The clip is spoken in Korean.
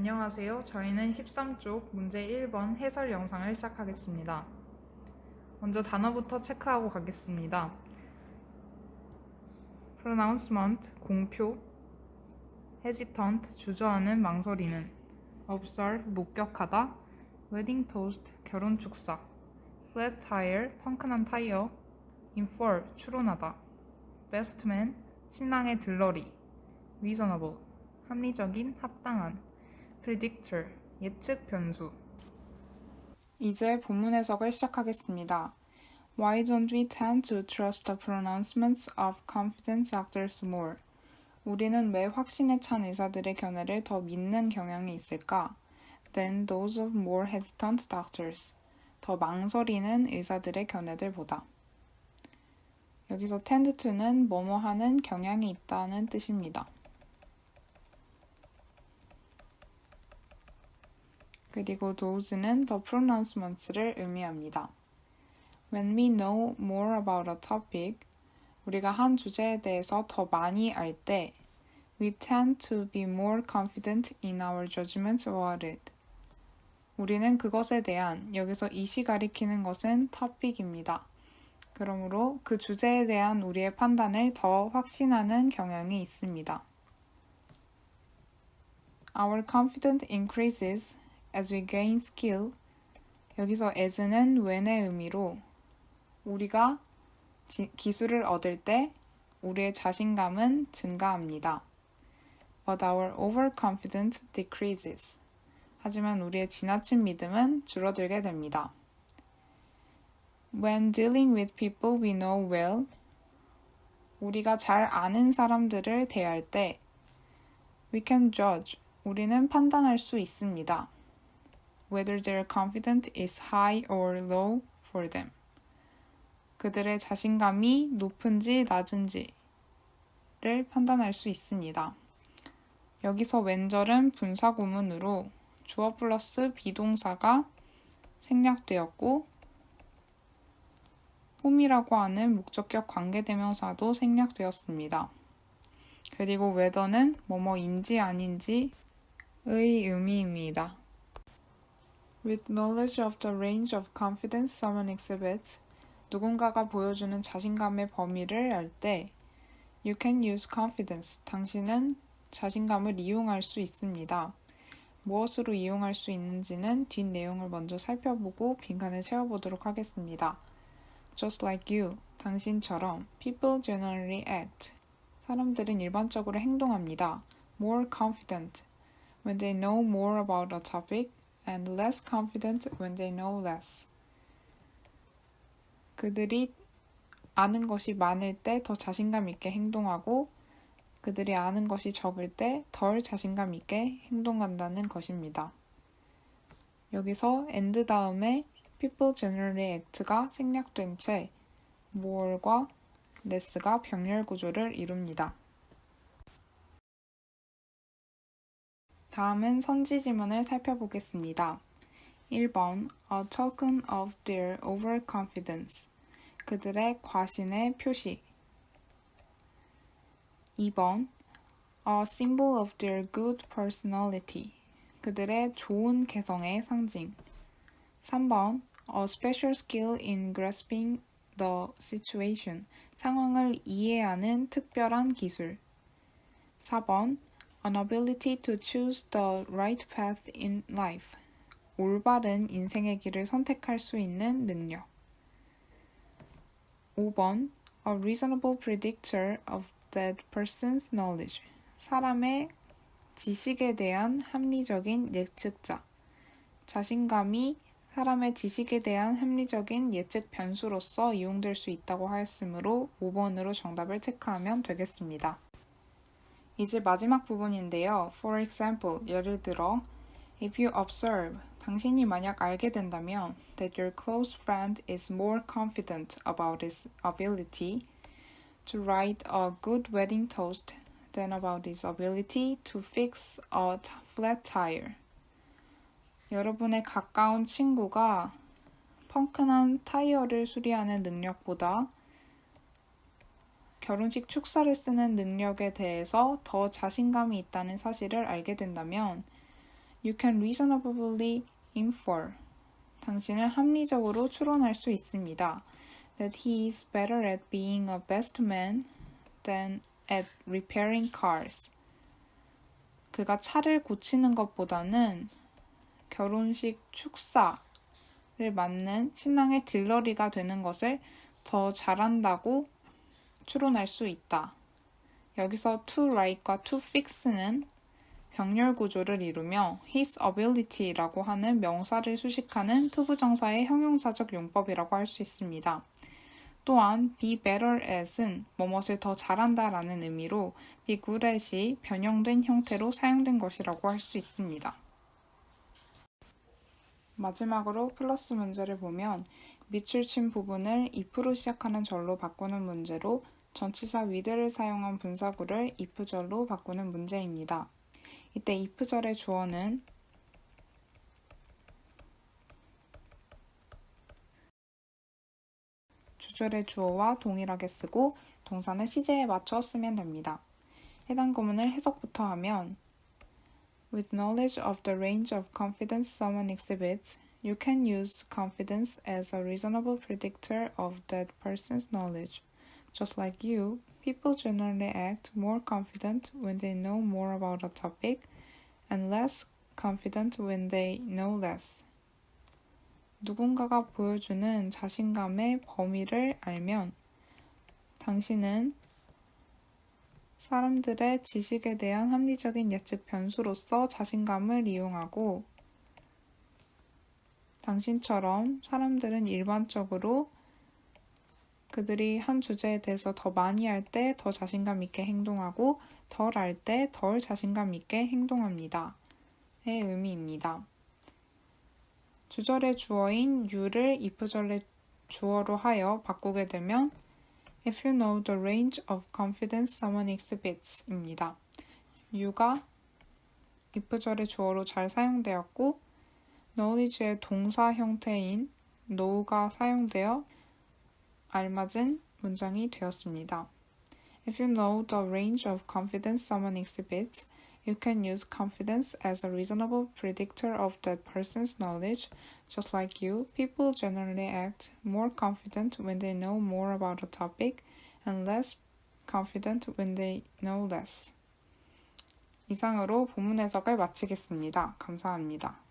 안녕하세요. 저희는 13쪽 문제 1번 해설 영상을 시작하겠습니다. 먼저 단어부터 체크하고 가겠습니다. pronouncement, 공표, hesitant, 주저하는, 망설이는, observe, 목격하다, wedding toast, 결혼 축사, flat tire, 펑크난 타이어, infer, 추론하다, best man, 신랑의 들러리, reasonable, 합리적인, 합당한, predictor, 예측 변수. 이제 본문 해석을 시작하겠습니다. Why don't we tend to trust the pronouncements of confident doctors more? 우리는 왜 확신에 찬 의사들의 견해를 더 믿는 경향이 있을까? than those of more hesitant doctors. 더 망설이는 의사들의 견해들보다. 여기서 tend to는 뭐뭐 하는 경향이 있다는 뜻입니다. 그리고 those는 the pronouncements를 의미합니다. When we know more about a topic, 우리가 한 주제에 대해서 더 많이 알 때, we tend to be more confident in our judgment about it. 우리는 그것에 대한, 여기서 이시 가리키는 것은 topic입니다. 그러므로 그 주제에 대한 우리의 판단을 더 확신하는 경향이 있습니다. Our confidence increases as we gain skill. 여기서 as는 when의 의미로 우리가 지, 기술을 얻을 때 우리의 자신감은 증가합니다. But our overconfidence decreases. 하지만 우리의 지나친 믿음은 줄어들게 됩니다. When dealing with people we know well, 우리가 잘 아는 사람들을 대할 때 we can judge. 우리는 판단할 수 있습니다. Whether their confidence is high or low for them. 그들의 자신감이 높은지 낮은지를 판단할 수 있습니다. 여기서 왼절은 분사구문으로 주어 플러스 비동사가 생략되었고 홈이라고 하는 목적격 관계대명사도 생략되었습니다. 그리고 whether는 뭐뭐인지 아닌지의 의미입니다. With knowledge of the range of confidence someone exhibits, 누군가가 보여주는 자신감의 범위를 알 때, you can use confidence. 당신은 자신감을 이용할 수 있습니다. 무엇으로 이용할 수 있는지는 뒷 내용을 먼저 살펴보고 빈칸을 채워보도록 하겠습니다. Just like you, 당신처럼 people generally act. 사람들은 일반적으로 행동합니다. More confident. When they know more about a topic, and less confident when they know less. 그들이 아는 것이 많을 때 더 자신감 있게 행동하고 그들이 아는 것이 적을 때 덜 자신감 있게 행동한다는 것입니다. 여기서 and 다음에 people generally act가 생략된 채 more과 less가 병렬 구조를 이룹니다. 다음은 선지 지문을 살펴보겠습니다. 1번 A token of their overconfidence 그들의 과신의 표시 2번 A symbol of their good personality 그들의 좋은 개성의 상징 3번 A special skill in grasping the situation 상황을 이해하는 특별한 기술 4번 An ability to choose the right path in life. 올바른 인생의 길을 선택할 수 있는 능력. 5번. A reasonable predictor of that person's knowledge. 사람의 지식에 대한 합리적인 예측자. 자신감이 사람의 지식에 대한 합리적인 예측 변수로서 이용될 수 있다고 하였으므로 5번으로 정답을 체크하면 되겠습니다. 이제 마지막 부분인데요. For example, 예를 들어 If you observe, 당신이 만약 알게 된다면 that your close friend is more confident about his ability to write a good wedding toast than about his ability to fix a flat tire. 여러분의 가까운 친구가 펑크난 타이어를 수리하는 능력보다 결혼식 축사를 쓰는 능력에 대해서 더 자신감이 있다는 사실을 알게 된다면 You can reasonably infer. 당신은 합리적으로 추론할 수 있습니다. That he is better at being a best man than at repairing cars. 그가 차를 고치는 것보다는 결혼식 축사를 맡는 신랑의 딜러리가 되는 것을 더 잘한다고 추론할 수 있다. 여기서 to write과 to fix는 병렬 구조를 이루며 his ability라고 하는 명사를 수식하는 투부정사의 형용사적 용법이라고 할 수 있습니다. 또한 be better at은 뭐뭇을 더 잘한다라는 의미로 be good at이 변형된 형태로 사용된 것이라고 할 수 있습니다. 마지막으로 플러스 문제를 보면 밑줄 친 부분을 if로 시작하는 절로 바꾸는 문제로 전치사 with를 사용한 분사구를 if절로 바꾸는 문제입니다. 이때 if절의 주어는 주절의 주어와 동일하게 쓰고 동사는 시제에 맞춰 쓰면 됩니다. 해당 구문을 해석부터 하면 With knowledge of the range of confidence someone exhibits, you can use confidence as a reasonable predictor of that person's knowledge. Just like you, people generally act more confident when they know more about a topic and less confident when they know less. 누군가가 보여주는 자신감의 범위를 알면 당신은 사람들의 지식에 대한 합리적인 예측 변수로서 자신감을 이용하고 당신처럼 사람들은 일반적으로 그들이 한 주제에 대해서 더 많이 할 때 더 자신감 있게 행동하고 덜 할 때 덜 자신감 있게 행동합니다. 의 의미입니다. 주절의 주어인 you를 if절의 주어로 하여 바꾸게 되면 If you know the range of confidence someone exhibits 입니다. you가 if절의 주어로 잘 사용되었고 knowledge의 동사 형태인 know가 사용되어 알맞은 문장이 되었습니다. If you know the range of confidence someone exhibits, you can use confidence as a reasonable predictor of that person's knowledge. Just like you, people generally act more confident when they know more about a topic and less confident when they know less. 이상으로 본문 해석을 마치겠습니다. 감사합니다.